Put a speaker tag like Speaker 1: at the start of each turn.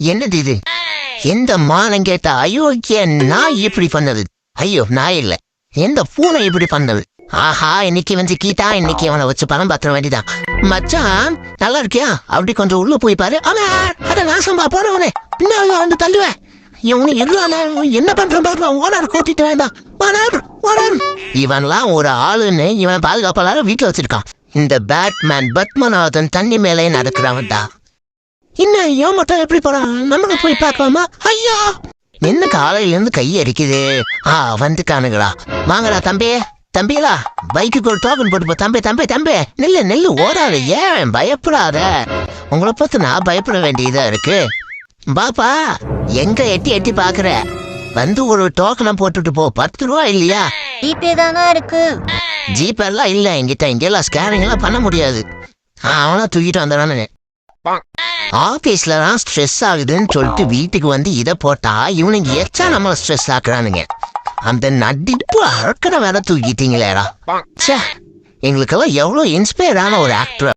Speaker 1: என்னது இது? எந்த மானம் கேட்ட அயோக்கிய நாய் இப்படி பண்ணது? ஐயோ நாய் இல்ல. எந்த பூனை இப்படி பண்ணது? ஆஹா இன்னைக்கு வந்து கீட்டா இன்னைக்கு அவனை வச்சு பணம் பாத்திர வேண்டிதான். மச்சான் நல்லா இருக்கியா? அப்படி கொஞ்சம் உள்ள போய் பாரு. ஆனா அட நாசம்பா போனவனே பின்னாடி வந்து தள்ளுவேன் இவனு இல்ல என்ன பண்றான் பாரு ஓனர் கூட்டிட்டு வேண்டாம் ஓனர் ஓனர். இவன்லாம் ஒரு ஆளுன்னு இவன் பாதுகாப்பாளர் வீட்டுல வச்சிருக்கான். இந்த பேட்மேன் பத்மநாதன் தண்ணி மேலே நடக்கிறவன்டா இன்னும் ஏன் மட்டும் எப்படி போறான் நம்மளும் போய் பார்க்கலாமா? ஐயா! என்ன காலையில இருந்து கை அடிக்குது ஆ வந்துட்டானுங்களா வாங்கடா தம்பி. தம்பிகளா பைக்குக்கு ஒரு டோக்கன் போட்டு போ. தம்பி தம்பி தம்பி. நெல்லு நெல்லு ஓடாத. ஏன் பயப்படாத? உங்களை பார்த்து நான் பயப்பட வேண்டியதா இருக்கு. பாப்பா எங்க எட்டி எட்டி பாக்குற? வந்து ஒரு டோக்கனை போட்டுட்டு போ. பத்து ரூபா இல்லையா?
Speaker 2: ஜிபே தானா இருக்கு?
Speaker 1: ஜிபே எல்லாம் இல்ல. என்கிட்ட இங்கெல்லாம் ஸ்கேனிங் எல்லாம் பண்ண முடியாது. ஆ, அவனா தூக்கிட்டு வந்தானே ஆபீஸ்ல தான் ஸ்ட்ரெஸ் ஆகுதுன்னு சொல்லிட்டு வீட்டுக்கு வந்து இதை போட்டா இவனுங்க எச்சா நம்மள ஸ்ட்ரெஸ் ஆக்குறானுங்க. அந்த நடிப்பு அழக்கன வேற தூக்கிட்டீங்களேடா. ச்சே எங்களுக்கெல்லாம் எவ்வளவு இன்ஸ்பயர் ஆன ஒரு ஆக்டர்